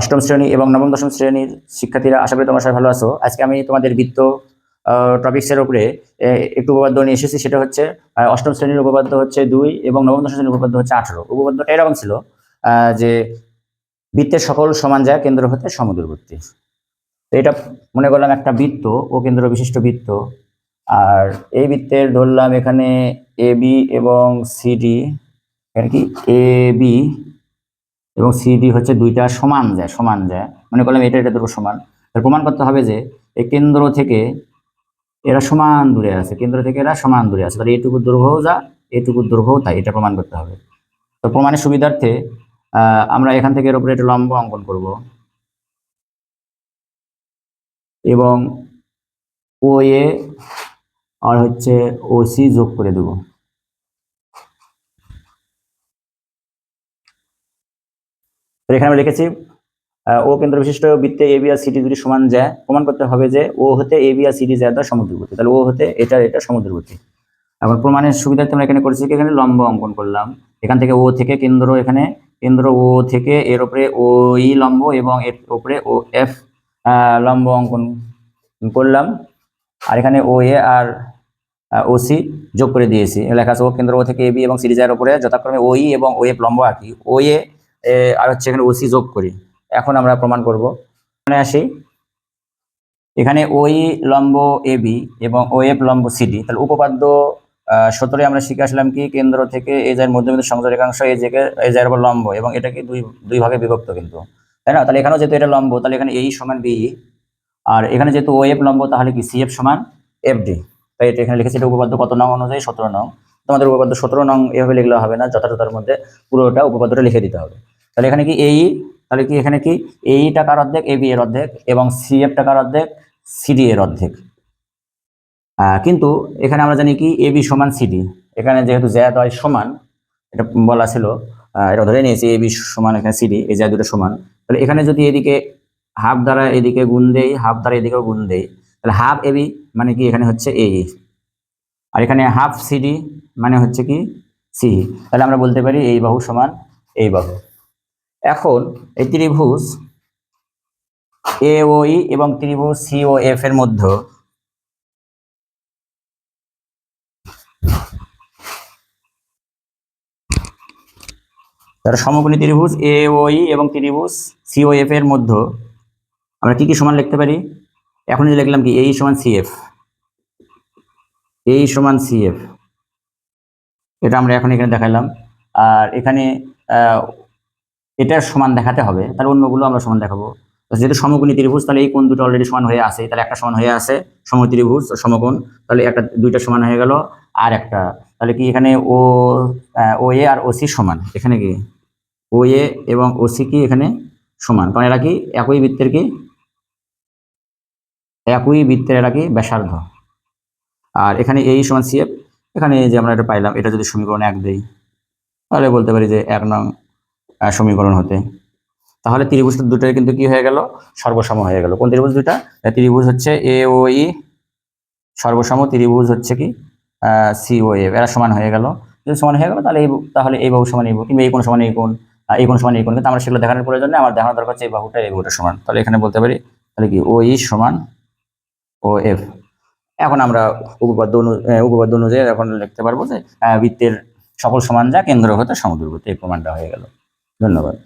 অষ্টম শ্রেণি এবং নবম, দশম শ্রেণির শিক্ষার্থীরা, আশা করি তোমরা সবাই ভালো আছো। আজকে আমি তোমাদের বৃত্ত টপিক্সের উপরে একটু উপপাদ্য নিয়ে এসেছি, সেটা হচ্ছে অষ্টম শ্রেণির উপপাদ্য হচ্ছে দুই এবং নবম, দশম শ্রেণির উপপাদ্য হচ্ছে আঠারো। উপপাদ্যটা এরকম ছিল যে বৃত্তের সকল সমান যায় কেন্দ্র হতে সমদূরবর্তী। তো এটা মনে করলাম একটা বৃত্ত, ও কেন্দ্র বিশিষ্ট বৃত্ত। আর এই বৃত্তের ধরলাম এখানে এ বি এবং সিডি এখানে কি? এ বি এবং সিডি হচ্ছে দুইটা সমান যায় সমান যায়। মনে করলাম এটা এটা দুটো সমান। তাহলে প্রমাণ করতে হবে যে এই কেন্দ্র থেকে এরা সমান দূরে আছে, কেন্দ্র থেকে এরা সমান দূরে আছে। তাহলে এটুকু দৈর্ঘ্যও যা, এটুকু দৈর্ঘ্যও তাই, এটা প্রমাণ করতে হবে। তো প্রমাণের সুবিধার্থে আমরা এখান থেকে এর উপরে একটা লম্ব অঙ্কন করব। এবং ও এ, আর হচ্ছে ও সি যোগ করে দেব। তো এখানে আমি লিখেছি ও কেন্দ্র বিশিষ্ট বৃত্তে এ বি আর সিটি দুটি সমান যায়। প্রমাণ করতে হবে যে ও হতে এ বি আর সিটি যায় তার সমুদ্রবর্তী। তাহলে ও হতে এটা এটা সমুদ্রবর্তী। এখন প্রমাণের সুবিধার্থে আমরা এখানে করেছি এখানে লম্ব অঙ্কন করলাম। এখান থেকে ও থেকে কেন্দ্র এখানে কেন্দ্র ও থেকে এর উপরে ও ই লম্ব এবং এর উপরে ও এফ লম্ব অঙ্কন করলাম। আর এখানে ও এ আর ও সি যোগ করে দিয়েছি। লেখা আছে ও কেন্দ্র ও থেকে এ বি এবং সিরিজের উপরে যথাক্রমে ও ই এবং ও এফ লম্ব আঁকি। ও এ, আর হচ্ছে এখানে ওসি যোগ করি। এখন আমরা প্রমাণ করব। এখানে আসি। এখানে ওই লম্ব এ বি এবং ও এফ লম্ব সিডি তাহলে উপপাদ্য সতেরো আমরা শিখে আসলাম কি, কেন্দ্র থেকে এ যার মধ্যবিন্দু সংযোগ রেখাংশ এই জায়গায় এই যার উপর লম্ব এবং এটা কি দুই দুই ভাগে বিভক্ত কিন্তু। তাই না? তাহলে এখানেও যেহেতু এটা লম্ব, তাহলে এখানে এই সমান বি আর এখানে যেহেতু ও এফ লম্ব, তাহলে কি সি এফ সমান এফ ডি তাই এটা এখানে লিখেছি, এটা উপপাদ্য কত নং অনুযায়ী? সতেরো নং। তোমাদের উপপাদ্য সতেরো নং এভাবে লিখলে হবে না, যথাযথের মধ্যে পুরোটা উপপাদ্যটা লিখে দিতে হবে। তাহলে এখানে কি এই, তাহলে কি এখানে কি? এই টাকার অর্ধেক? এ, বি এর অর্ধেক এবং সি এফ টাকার অর্ধেক? সিডি এর অর্ধেক। কিন্তু এখানে আমরা জানি কি? এ, বি সমান সিডি এখানে যেহেতু জ্যাদ হয় সমান, এটা বলা ছিল এটা ধরে নিয়েছি, এ, বি সমান এখানে সিডি এই জ্যাদ দুটো সমান। তাহলে এখানে যদি এদিকে হাফ দ্বারা এদিকে গুণ দেই, হাফ দ্বারা এদিকেও গুণ দেই, তাহলে হাফ এ বি মানে কি? এখানে হচ্ছে এ, আর এখানে হাফ সিডি মানে হচ্ছে কি সি। তাহলে আমরা বলতে পারি এই বাহু সমান এই বাহু। এখন এই ত্রিভুজ এ ও ই এবং ত্রিভুজ সি ও এফ এর মধ্যে তার সমকোণী ত্রিভুজ এ ও ই এবং ত্রিভুজ সি ও এফ এর মধ্যে আমরা কি কি সমান লিখতে পারি? এখন যে লিখলাম কি এই সমান সি এফ। এই সমান সি এফ। এটা আমরা এখন এখানে দেখালাম। আর এখানে এটার সমান দেখাতে হবে। তাহলে অন্যগুলো আমরা সমান দেখাবো। যেহেতু সমকোণী ত্রিভুজ, তাহলে এই কোণ দুটো অলরেডি সমান হয়ে আছে। তাহলে একটা সমান হয়ে আছে সম ত্রিভুজ, সমকোণ। তাহলে একটা, দুইটা সমান হয়ে গেল আর একটা। তাহলে কি এখানে ও ও এ আর ও সি সমান? এখানে কি? ও এ এবং ও সি কি এখানে সমান? কারণ এরা কি একই বৃত্তের কি? একই বৃত্তের এরা কি? ব্যাসার্ধ। আর এখানে এই সমান সি এফ এখানে যে আমরা এটা পাইলাম এটা যদি সমীকরণ এক দেই তাহলে বলতে পারি যে এক নং সমীকরণ হতে। তাহলে ত্রিভুজ দুটোই কিন্তু কি হয়ে গেল? সর্বসম হয়ে গেল। কোন ত্রিভুজ আহ, ত্রিভুজ হচ্ছে এ ও ই সর্বসম ত্রিভুজ হচ্ছে কি? C O A. এরা সমান হয়ে গেল। যদি সমান হয়ে গেল তাহলে এই তাহলে এই বাহু সমান এই বাহু কিংবা এই কোন সমান এই কোন এই কোন সমান এই কোন কিন্তু আমরা সেগুলো দেখানোর প্রয়োজন নেই। আমার দেখানোর দরকার হচ্ছে এই বাহুটা এই বাহুটা সমান। তাহলে এখানে বলতে পারি তাহলে কি? ও ই সমান ও এফ। এখন আমরা উপপাদ্য অনু- উপপাদ্য অনুযায়ী এখন লিখতে পারব যে বৃত্তের সকল সমান যা, কেন্দ্র হতে সমদূরবর্তী এই প্রমাণটা হয়ে গেল। ধন্যবাদ।